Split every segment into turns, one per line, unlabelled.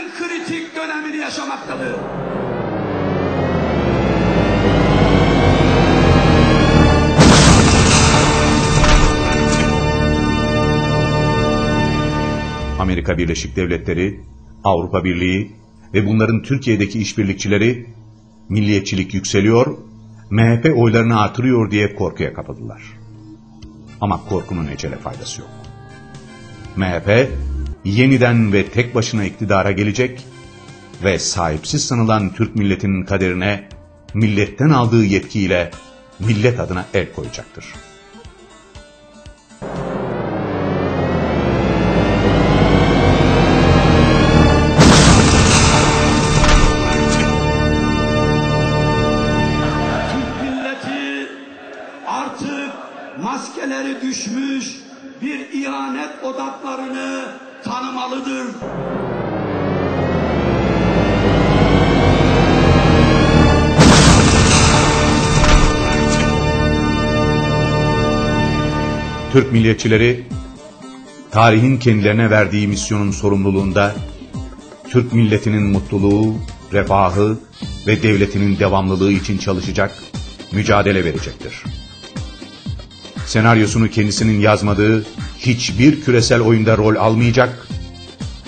en kritik dönemini yaşamaktadır.
Amerika Birleşik Devletleri, Avrupa Birliği ve bunların Türkiye'deki işbirlikçileri milliyetçilik yükseliyor, MHP oylarını artırıyor diye korkuya kapıldılar. Ama korkunun ecele faydası yok. MHP yeniden ve tek başına iktidara gelecek ve sahipsiz sanılan Türk milletinin kaderine milletten aldığı yetkiyle millet adına el koyacaktır.
Maskeleri düşmüş bir ihanet odaklarını tanımalıdır.
Türk milliyetçileri tarihin kendilerine verdiği misyonun sorumluluğunda Türk milletinin mutluluğu, refahı ve devletinin devamlılığı için çalışacak, mücadele verecektir. Senaryosunu kendisinin yazmadığı hiçbir küresel oyunda rol almayacak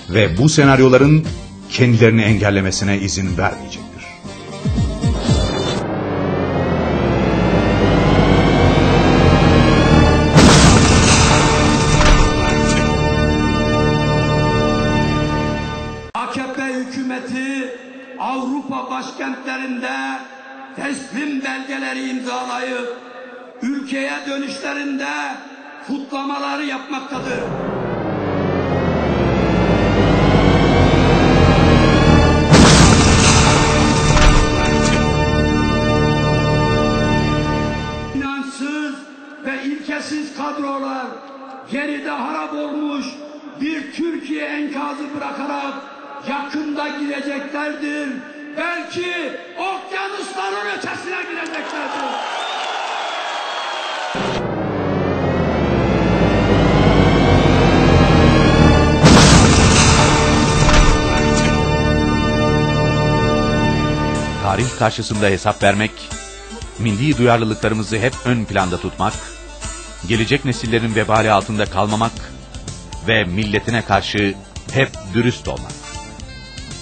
ve bu senaryoların kendilerini engellemesine izin
hükümeti Avrupa başkentlerinde teslim belgeleri imzalayıp ülkeye dönüşlerinde kutlamaları yapmaktadır. İnançsız ve ilkesiz kadrolar geride harap olmuş bir Türkiye enkazı bırakarak yakında gideceklerdir. Belki okyanusların ötesine gideceklerdir.
Tarih karşısında hesap vermek, milli duyarlılıklarımızı hep ön planda tutmak, gelecek nesillerin vebali altında kalmamak ve milletine karşı hep dürüst olmak.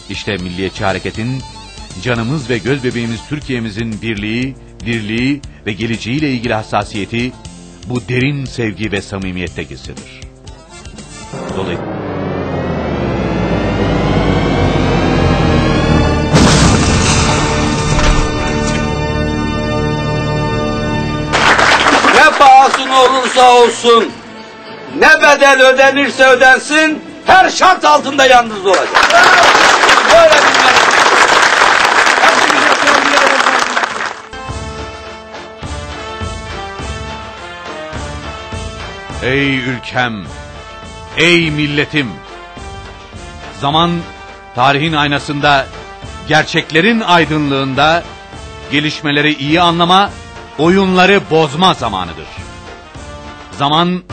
İşte milliyetçi hareketin canımız ve göz bebeğimiz Türkiye'mizin birliği, dirliği ve geleceğiyle ilgili hassasiyeti bu derin sevgi ve samimiyette gizlidir. Dolayısıyla
olursa olsun, ne bedel ödenirse ödensin, her şart altında yalnız olacak. Böyle.
Ey ülkem, ey milletim. Zaman tarihin aynasında, gerçeklerin aydınlığında gelişmeleri iyi anlama, oyunları bozma zamanıdır. Zaman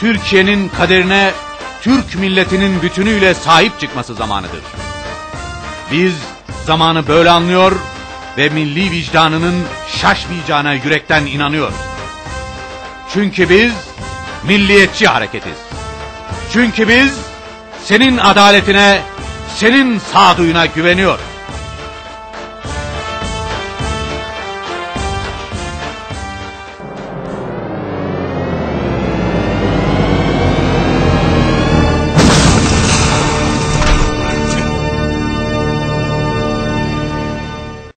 Türkiye'nin kaderine Türk milletinin bütünüyle sahip çıkması zamanıdır. Biz zamanı böyle anlıyor ve milli vicdanının şaşmayacağına yürekten inanıyoruz. Çünkü biz milliyetçi hareketiz. Çünkü biz senin adaletine, senin sağduyuna güveniyoruz.